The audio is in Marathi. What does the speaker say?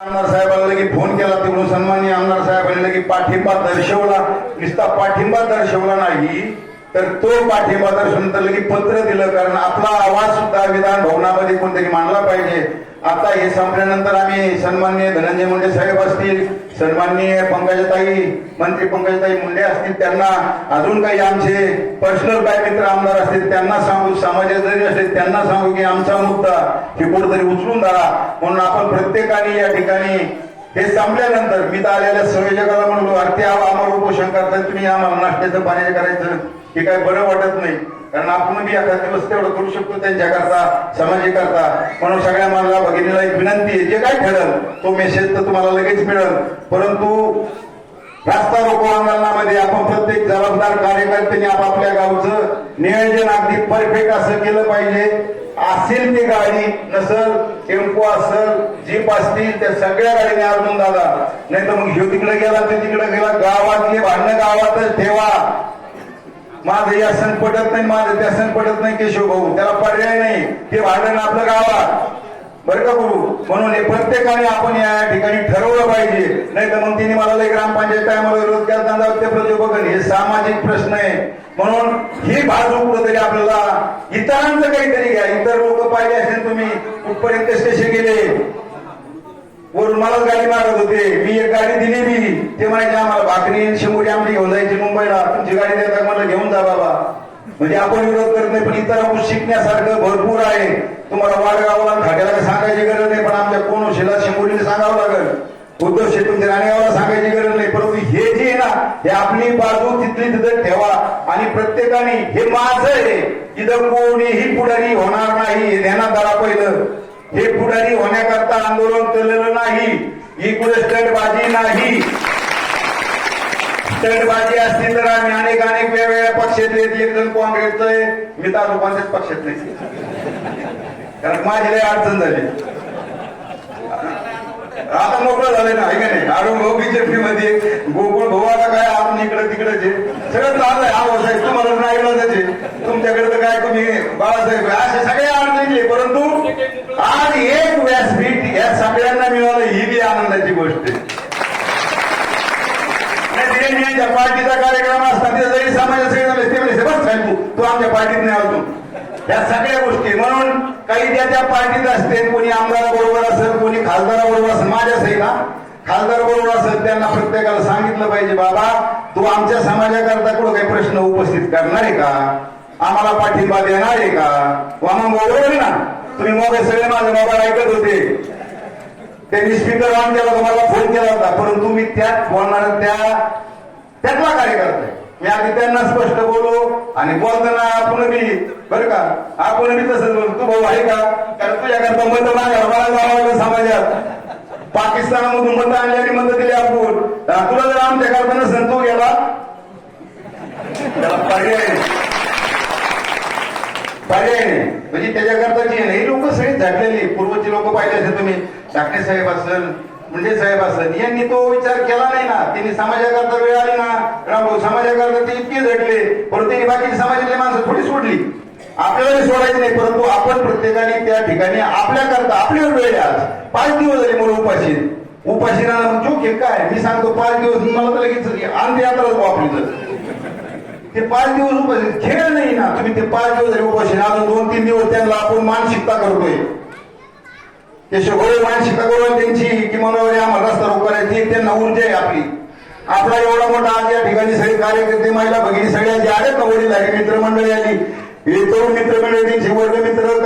आमदार साहेबांना लगे फोन केला तिकडून सन्माननीय आमदार साहेबांनी लगे पाठिंबा दर्शवला. नुसता पाठिंबा दर्शवला नाही तर तो पाठिंबा दर्शवून तर लगे पत्र दिलं कारण आपला आवाज सुद्धा विधान भवनामध्ये कोणतरी मांडला पाहिजे. आता हे संपल्यानंतर आम्ही सन्मान्य धनंजय मुंडे साहेब असतील सन्मान्य पंकजाताई मंत्री पंकजाताई मुंडे असतील त्यांना अजून काही आमचे पर्सनल काय मित्र आमदार असतील त्यांना समाजात जरी असतील त्यांना सांगू की आमचा मुद्दा हे कुठेतरी उचलून धरा. म्हणून आपण प्रत्येकाने या ठिकाणी हे संपल्यानंतर मी तर आलेल्या संयोजकाला म्हणलो अरे ते आम्हाला उपोषण करताय तुम्ही आम्हाला नाश्त्याचं पाणी करायचं हे काय बरं वाटत नाही. कारण आपण बी एखाद दिवस तेवढं करू शकतो त्यांच्याकरता समाजाकरता. म्हणून सगळ्या मला भगिनीला एक विनंती आहे जे काय ठरल तो मेसेज तर तुम्हाला लगेच मिळेल. परंतु रास्ता रोको आंदोलनामध्ये आपण प्रत्येक जबाबदार कार्यकर्त्यांनी आपापल्या गावचं नियोजन अगदी परफेक्ट असं केलं पाहिजे. असेल ती गाडी नसल टेम्पो असल जीप असतील त्या सगळ्या गाडीने अर्जून दादा. नाही तर मग ह्यो तिकडे गेला ते तिकडे गेला. गावातले भांडणं गावातच ठेवा. माझं या सण पटत नाही माझं त्या सण पटत नाही केशव भाऊ त्याला पर्याय नाही. ते भांडण आपलं गावात. बरं का गुरु? म्हणून हे प्रत्येकाने आपण या ठिकाणी ठरवलं पाहिजे. नाही तर मग तिने मला ग्रामपंचायत आहे मला विरोध केला ते प्रजोपकन हे सामाजिक प्रश्न आहे. म्हणून ही बाजू कुठेतरी आपल्याला इतरांचं काहीतरी घ्या. इतर लोक पाहिजे असेल तुम्ही कुठपर्यंत कसे गेले? वरून मला गाडी मारत होते. मी एक गाडी दिली मी. ते म्हणायचे आम्हाला भाकरी शंभरी आमची घेऊन जायची मुंबईला. तुमची गाडी देतात मला घेऊन जा बाबा. म्हणजे आपण विरोध करत नाही पण इतर शिकण्यासारखं भरपूर आहे. तुम्हाला वाडगावला खाट्याला काही सांगायची गरज नाही पण आमच्या कोण होशीला शंभरीने सांगावं लागेल उद्धव तुमच्या राणेगावला सांगायची गरज नाही. परंतु हे जे आहे ना हे आपली बाजू तिथली तिथं ठेवा. आणि प्रत्येकाने हे माझं आहे. इथं कोणीही पुढारी होणार नाही. हे ध्यानात आला पहिलं. हे पुढारी होण्याकरता आंदोलन केलेलं नाही. इकडे स्टंटबाजी नाही. स्टंटबाजी असतील तर आम्ही अनेक अनेक वेगवेगळ्या पक्षातले आहेत. एक जण काँग्रेसचं मी तर पक्षात नाही. कारण माझी लय अडचण झाली. आता ना आहे का नाही? अरुण हो, भाऊ बीजेपी मध्ये गोकुळ भोवाला काय आपण इकडे तिकडे जे? सगळं चाललंय हा साहेब तुम्हाला नाही त्याचे तुमच्याकडे तर काय तुम्ही बाळासाहेब असे सगळे अडचणी निघले. परंतु आज एक व्यासपीठ या सगळ्यांना मिळालं ही बी आनंदाची गोष्ट आहे. पार्टीचा कार्यक्रम असता तिथे जरी समाजाचे झाले ते म्हणजे बस साहेब तू आमच्या पार्टीत नाही आलो या सगळ्या गोष्टी. म्हणून काही त्या त्या पार्टीत असते कोणी आमदाराबरोबर असेल कोणी खासदाराबरोबर असेल माझ्या सही ना खासदार बरोबर असेल त्यांना प्रत्येकाला सांगितलं पाहिजे बाबा तू आमच्या समाजाकरता कुठं काही प्रश्न उपस्थित करणार आहे का? आम्हाला पाठिंबा देणार आहे का? वामन बरोबर ना. तुम्ही मोबाईल सगळे माझे मोबाईल ऐकत होते. त्यांनी स्पीकर ऑन केला तुम्हाला फोन केला होता. परंतु मी त्यात बोलणार त्या त्यातला कार्यकर्ता आहे. मी आधी त्यांना स्पष्ट बोलो आणि बोलताना आपण बी बरं का? आपण बी तसंच बोलतो तू भाऊ आहे का? कारण तुझ्याकरता मत माझ्या मला जावं समाजात. पाकिस्तानामधून मत आणली आणि मत दिली आपण. तुला जर आमच्या करता नसेल तू गेला. पर्याय पर्याय नाही. म्हणजे त्याच्याकरता जी नाही लोक सगळी झाडलेली पूर्वची लोक पाहिले असेल तुम्ही. टाकणे साहेब असेल म्हणजे साहेब असेल यांनी तो विचार केला नाही ना. त्यांनी समाजाकरता वेळ आली ना. रामभाऊ समाजाकरता ते इतके झटले. परंतु त्यांनी बाकी समाजातली माणसं थोडी सोडली. आपल्याला सोडायची नाही परंतु आपण प्रत्येकाने त्या ठिकाणी आपल्याकरता आपल्यावर वेळ आहे आज. पाच दिवस झाले मला उपाशी. उपाशी राहणं चूक काय? मी सांगतो पाच दिवस मला तर लगेच अंत्ययात्राच वापरीचं ते पाच दिवस उपाशी. खेळ नाही ना. तुम्ही ते पाच दिवस झाले उपाशी अजून दोन तीन दिवस त्यांना आपण मानसिकता करतोय. ते सगळे मानसिकता करून त्यांची किंवा आम्हाला रस्ता रोग करायची त्यांना ऊर्जा आहे आपली. आपला एवढा मोठा आज या ठिकाणी सगळे कार्यकर्ते महिला भगिनी सगळ्यांचे आले का वडील मित्रमंडळी आली. हे तरुण मित्रमंडळी त्यांची वर्ग मित्र